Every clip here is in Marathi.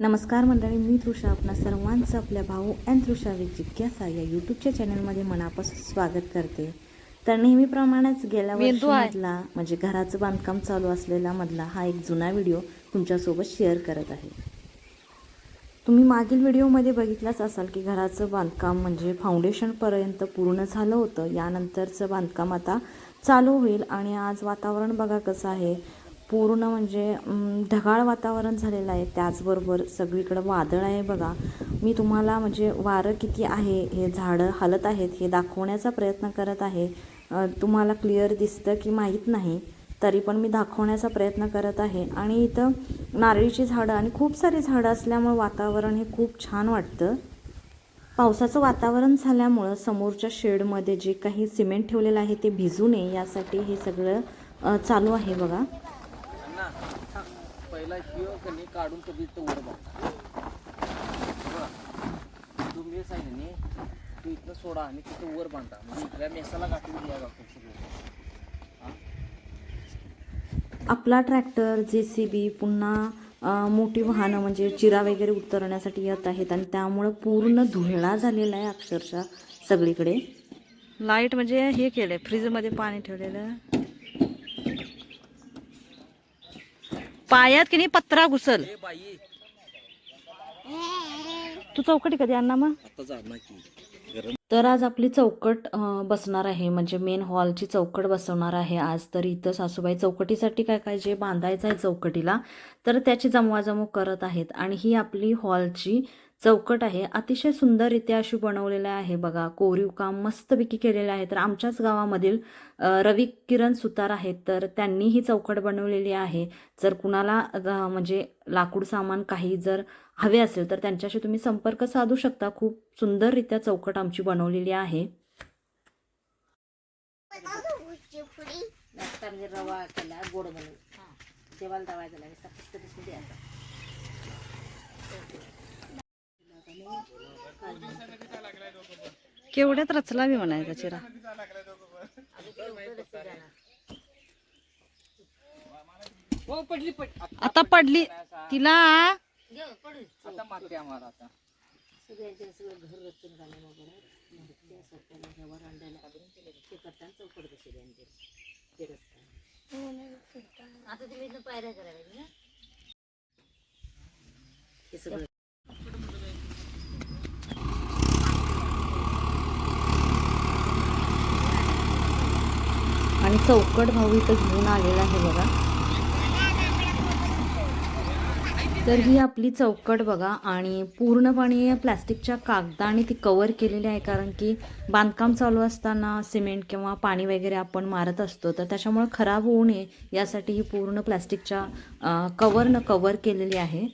नमस्कार मंडळी मी तृषा आपणा सर्वांचं आपल्या भाऊ अँड तृषा विथ जिज्ञासा या यूट्यूबच्या चॅनलमध्ये मनापासून स्वागत करते. तर नेहमीप्रमाणेच गेल्या. वर्षीमधला म्हणजे घराचं बांधकाम चालू असलेला मधला हा एक जुना व्हिडिओ तुमच्यासोबत शेअर करत आहे. तुम्ही मागील व्हिडिओमध्ये बघितलंच असाल की घराचं बांधकाम म्हणजे फाउंडेशनपर्यंत पूर्ण झालं होतं. यानंतरचं बांधकाम आता चालू होईल आणि आज वातावरण बघा कसं आहे. पूर्ण म्हणजे ढगाळ वातावरण झालेलं आहे. त्याचबरोबर सगळीकडं वादळ आहे बघा. मी तुम्हाला म्हणजे वारं किती आहे हे झाडं हलत आहेत हे दाखवण्याचा प्रयत्न करत आहे. तुम्हाला क्लिअर दिसतं की माहीत नाही तरी पण मी दाखवण्याचा प्रयत्न करत आहे. आणि इथं नारळीची झाडं आणि खूप सारी झाडं असल्यामुळं वातावरण हे खूप छान वाटतं. पावसाचं वातावरण झाल्यामुळं समोरच्या शेडमध्ये जे काही सिमेंट ठेवलेलं आहे ते भिजू नये यासाठी हे सगळं चालू आहे बघा. पहिला शिव कणी काढून कधी तो वर बघ. तुम्ही आहे कणी तू इथनं सोडा आणि तिथं वर बांधा. म्हणजे इथल्या मेसाला गाठून द्या गाठून सगळं. आपला ट्रॅक्टर जे सी बी पुन्हा मोठी वाहनं म्हणजे चिरा वगैरे उतरण्यासाठी येत आहेत आणि त्यामुळं पूर्ण धुळा झालेला आहे अक्षरशः सगळीकडे. लाइट म्हणजे हे केलंय फ्रीजमध्ये पाणी ठेवलेलं. पायात की नाही पत्रा घुसल. तू चौकटी कधी आणणार मग? तर आज आपली चौकट बसणार आहे. म्हणजे मेन हॉलची चौकट बसवणार आहे आज. तर इथं सासूबाई चौकटीसाठी काय काय जे बांधायचं आहे चौकटीला तर त्याची जमवाजमव करत आहेत. आणि ही आपली हॉलची चौकट आहे. अतिशय सुंदररित्या अशी बनवलेलं आहे बघा. कोरीव काम मस्तपैकी केलेलं आहे. तर आमच्याच गावामधील रवी किरण सुतार आहेत. तर त्यांनी ही चौकट बनवलेली आहे. जर कुणाला अ, म्हणजे लाकूड सामान काही जर हवे असेल तर त्यांच्याशी तुम्ही संपर्क साधू शकता. खूप सुंदररित्या चौकट आमची बनवलेली आहे. रवा केला गोड बनवून. दवायचा लागेल केवढ्यात रचला मी म्हणायचा चिरा. हो पडली पड आता आता पडली तिला आता मागते आम्हाला आता आणि चौकट भाऊ इथं घेऊन आलेला आहे बघा. तर ही आपली चौकट बघा आणि पूर्णपणे प्लॅस्टिकच्या कागदाने ती कवर केलेली आहे कारण की बांधकाम चालू असताना सिमेंट किंवा पाणी वगैरे आपण मारत असतो तर त्याच्यामुळे खराब होऊ नये यासाठी ही पूर्ण प्लॅस्टिकच्या कवरनं कवर केलेली आहे.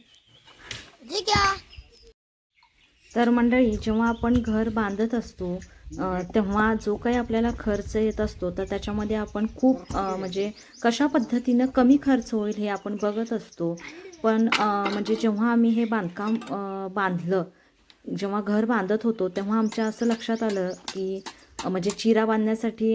तर मंडळी जेव्हा आपण घर बांधत असतो तेव्हा जो काही आपल्याला खर्च येत असतो तर त्याच्यामध्ये आपण खूप म्हणजे कशा पद्धतीनं कमी खर्च होईल हे आपण बघत असतो. पण म्हणजे जेव्हा आम्ही हे बांधकाम बांधलं जेव्हा घर बांधत होतो तेव्हा आमच्या असं लक्षात आलं की म्हणजे चिरा बांधण्यासाठी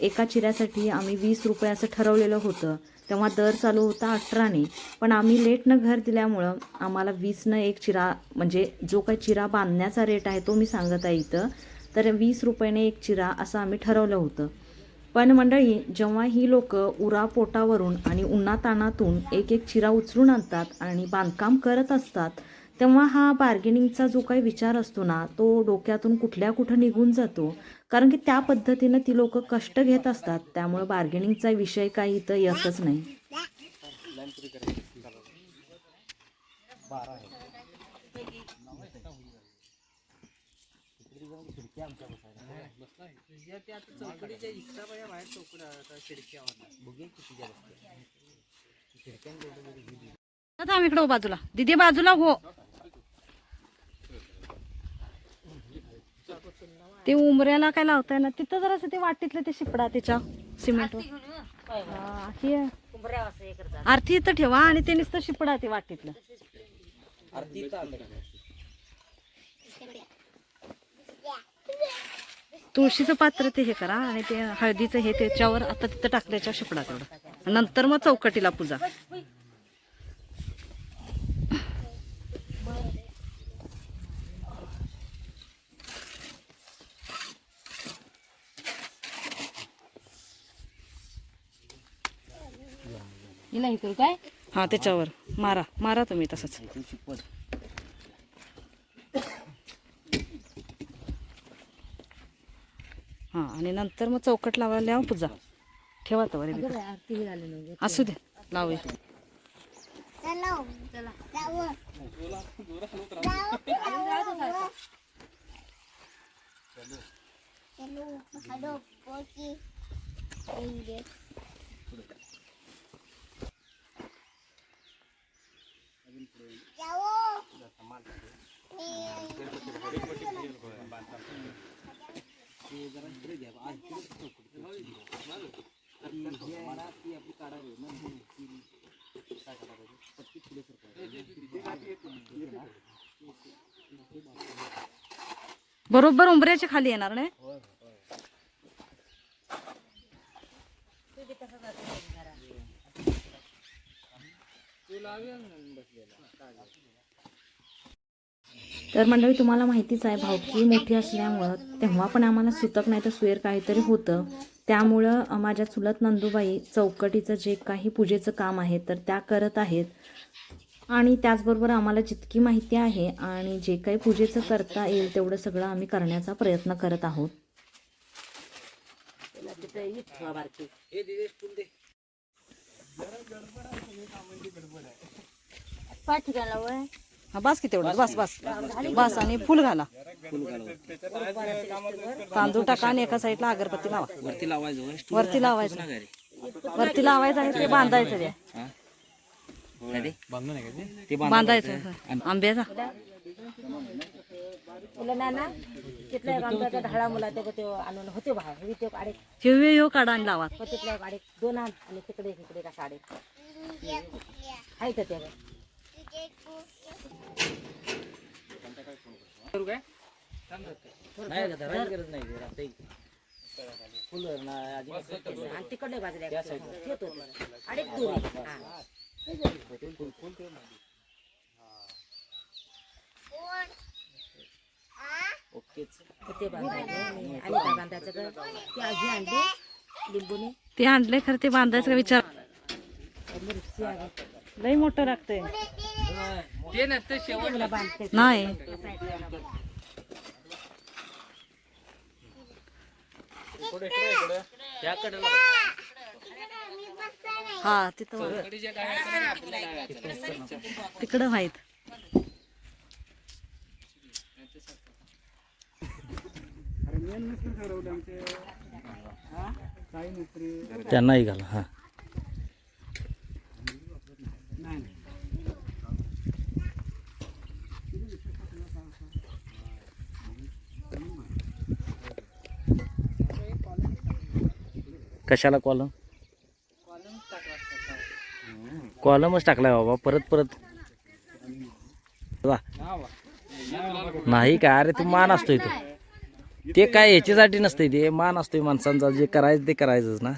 एका चिऱ्यासाठी आम्ही वीस रुपये असं ठरवलेलं होतं. तेव्हा दर चालू होता अठराने. पण आम्ही लेटनं घर दिल्यामुळं आम्हाला वीसनं एक चिरा म्हणजे जो काही चिरा बांधण्याचा रेट आहे तो मी सांगत आहे इथं. तर वीस रुपयाने एक चिरा असं आम्ही ठरवलं होतं. पण मंडळी जेव्हा ही लोक उरा पोटावरून आणि उन्हातानातून एक एक चिरा उचलून आणतात आणि बांधकाम करत असतात तेव्हा हा बार्गेनिंगचा जो काही विचार असतो ना तो डोक्यातून कुठल्या कुठं निघून जातो. कारण की त्या पद्धतीनं ती लोक कष्ट घेत असतात. त्यामुळे बार्गेनिंगचा विषय काही इथं येतच नाही. आम्ही इकडं हो बाजूला. दिदी बाजूला हो. ते उमऱ्याला काय लावताय ना तिथं जरासं ते वाटीतलं ते शिपडा त्याच्या सिमेंट आरती इथं ठेवा आणि ते नुसतं शिपडा ते वाटीतलं. तुळशीचं पात्र ते हे करा आणि ते हळदीचं हे त्याच्यावर आता तिथं टाकल्याच्या शिपडा तेवढं. नंतर मग चौकटीला पूजा. हे काय हा त्याच्यावर मारा मारा तुम्ही तसंच हा आणि नंतर मग चौकट लावायला लावा पूजा ठेवा तर बरे हे असू दे लावूया बरोबर उंबऱ्याच्या खाली येणार नाही? तर मंडळी तुम्हाला माहितीच आहे भावकी मोठी असल्यामुळं तेव्हा पण आम्हाला सुतक नाही तर सुयर काहीतरी होतं. त्यामुळं माझ्या चुलत नंदूबाई चौकटीचं जे काही पूजेचं काम आहे तर त्या करत आहेत. आणि त्याचबरोबर आम्हाला जितकी माहिती आहे आणि जे काही पूजेचं करता येईल तेवढं सगळं आम्ही करण्याचा प्रयत्न करत आहोत. पाच हा बस किती एवढं बस बस. बस आणि फुल घाला. तांदूळ टाका आणि एका साईडला अगरबत्ती लावा. वरती लावायचं वरती लावायचं. वरती लावायचं. आणि ते बांधायचं ते? हा? बांधायचं आंब्याचा ढाळा मुला ते ते आणून होते हे काढा आणि लावा. हो तिथल्या दोन आण तिकडे इकडे का साडे आहे ते? नाही गरज नाही ते, ना, आणि बाजूला एक ठेवतो हा. ओकेच ते बांधायचं आणि काय बांधायचं ते आजी आणली लिंबूने ते आणले खरं ते बांधायचं का विचार मिरची आहे लई मोठं लागतंय ते नसतं शेवट बांधते. नाही. हा तिथं तिकडं व्हायत त्यांनाही घाला हा. कशाला कॉलम कॉलमच टाकलाय बाबा परत परत. वा. नाही काय अरे ते मान असतोय तो. ते काय ह्याच्यासाठी नसतंय ते मान असतोय माणसांचा जे करायचं ते करायचंच ना.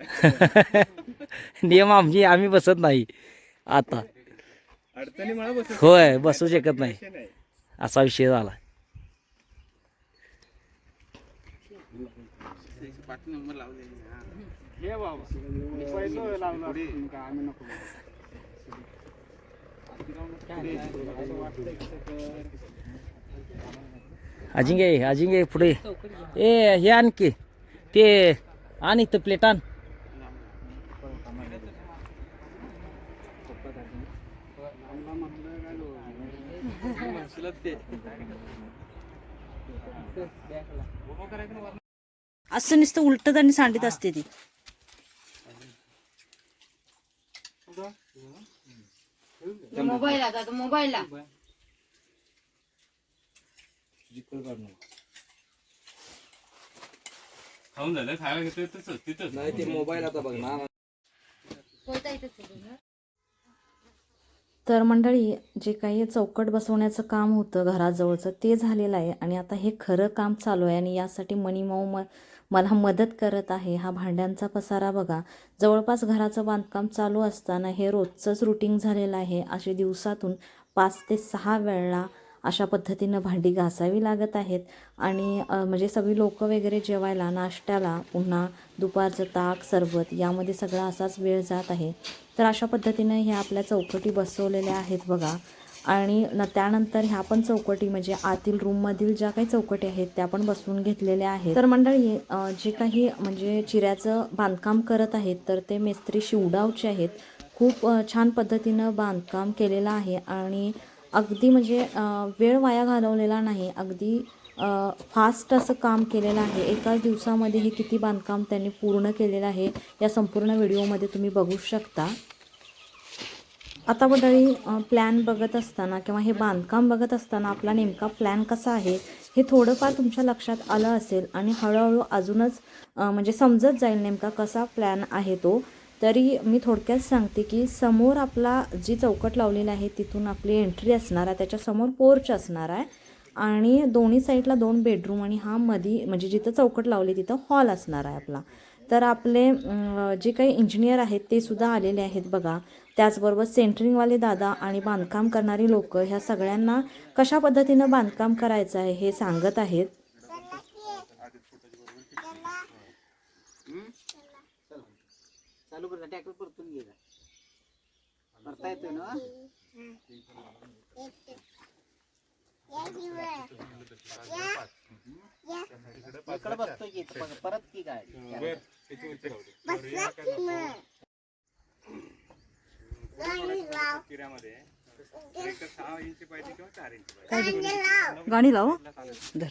नियम आमची आम्ही बसत नाही. आता. होय बसू शकत नाही. असा विषय झाला. अजिंगे अजिंगे पुढे. ए हे आणखी ते आण इथं प्लेट आण. असं नुसतं उलटत आणि सांडीत असते ती. मोबाईल आता मोबाईलला खाऊन झालं खायला घेतलं तसंच तिथंच. नाही ते मोबाईल आता बघ ना? तर मंडळी जे काही चौकट बसवण्याचं काम होतं घराजवळचं ते झालेलं आहे आणि आता हे खरं काम चालू आहे आणि यासाठी मणिमाऊ म मला मदत करत आहे. हा भांड्यांचा पसारा बघा. जवळपास घराचं बांधकाम चालू असताना हे रोजचंच रुटीन झालेलं आहे. असे दिवसातून पाच ते सहा वेळा अशा पद्धतीनं भांडी घासावी लागत आहेत आणि म्हणजे सगळी लोकं वगैरे जेवायला नाश्त्याला पुन्हा दुपारचं ताक सरबत यामध्ये सगळा असाच वेळ जात आहे. तर अशा पद्धतीनं ह्या आपल्या चौकटी बसवलेल्या आहेत बघा. आणि न त्यानंतर ह्या पण चौकटी म्हणजे आतील रूममधील ज्या काही चौकटी आहेत त्या पण बसवून घेतलेल्या आहेत. तर मंडळी जे काही म्हणजे चिऱ्याचं बांधकाम करत आहेत तर ते मेस्त्री शिवडावचे आहेत. खूप छान पद्धतीनं बांधकाम केलेलं आहे आणि अगदी म्हणजे वेळ वाया घालवलेला नाही. अगदी फास्ट असं काम केलेलं आहे. एकाच दिवसामध्ये हे किती बांधकाम त्यांनी पूर्ण केलेलं आहे या संपूर्ण व्हिडिओमध्ये तुम्ही बघू शकता. आता मंडळी प्लॅन बघत असताना किंवा हे बांधकाम बघत असताना आपला नेमका प्लॅन कसा आहे हे थोडंफार तुमच्या लक्षात आलं असेल आणि हळूहळू अजूनच म्हणजे समजत जाईल नेमका कसा प्लॅन आहे तो. तरी मी थोडक्यात सांगते की समोर आपला जी चौकट लावलेली आहे तिथून आपली एंट्री असणार आहे त्याच्यासमोर पोर्च असणार आहे. आणि दोन्ही साईडला दोन बेडरूम आणि हा मधी म्हणजे जिथं चौकट लावली तिथं हॉल असणार आहे आपला. तर आपले जे काही इंजिनियर आहेत ते सुद्धा आलेले आहेत बघा. त्याचबरोबर सेंटरिंगवाले दादा आणि बांधकाम करणारी लोक ह्या सगळ्यांना कशा पद्धतीनं बांधकाम करायचं आहे हे सांगत आहेत. चालू. करता परतून घे जा. करता येतोय ना इकडे बसतोय की इथं परत- परत की सहा इंची पाहिजे किंवा चार इंची पाहिजे गाणी लाव. धर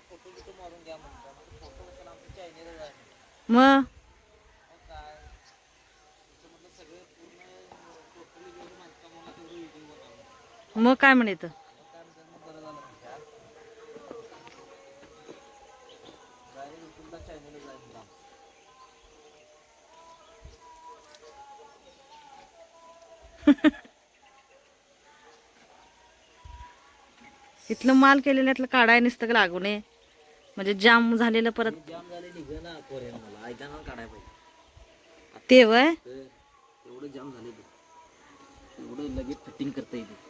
फोटो बिटो मारून घ्या म्हणतो फोटो कशाला आमच्या चायनीला जाय मग काय तुमचं म्हटलं सगळं पूर्ण टोटली जेवढं बांधकाम होणार तेवढं व्हिडिओ बनवलं मग काय म्हणे इथं काय म्हणतात मग बरं झालं म्हणतात डायरेक्ट मग? काय जाय म्हणलं इथलं माल केलेलं काढाय नुसतं लागू नये. म्हणजे जाम झालेलं परत जाम झाले निघ ना काढायला पाहिजे. ते वय तर एवढं जाम झाले ते. एवढं लगेच फिटिंग करता येते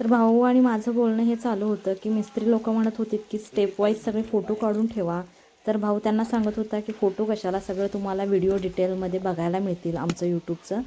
तर भाऊ आणि माझं बोलणं हे चालू होतं की मिस्त्री लोक म्हणत होते की स्टेप वाईज सगळे फोटो काढून ठेवा. तर भाऊ त्यांना सांगत होता की फोटो कशाला सगळं तुम्हाला व्हिडिओ डिटेलमध्ये बघायला मिळतील आमचं यूट्यूबचं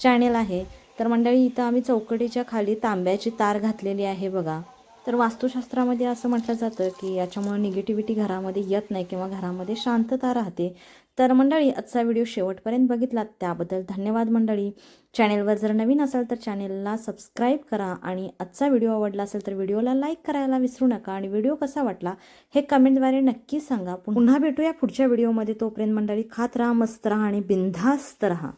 चॅनेल आहे. तर मंडळी इथं आम्ही चौकटीच्या खाली तांब्याची तार घातलेली आहे बघा. तर वास्तुशास्त्रामध्ये असं म्हटलं जातं की याच्यामुळे निगेटिव्हिटी घरामध्ये येत नाही किंवा घरामध्ये शांतता राहते. तर मंडळी आजचा व्हिडिओ शेवटपर्यंत बघितलात. त्याबद्दल धन्यवाद मंडळी. चॅनेलवर जर नवीन असाल तर चॅनेलला सबस्क्राईब करा आणि आजचा व्हिडिओ आवडला असेल तर व्हिडिओला लाईक करायला विसरू नका आणि व्हिडिओ कसा वाटला हे कमेंटद्वारे नक्की सांगा. पुन्हा भेटूया पुढच्या व्हिडिओमध्ये. तोपर्यंत मंडळी खात राहा मस्त राहा आणि बिनधास्त राहा.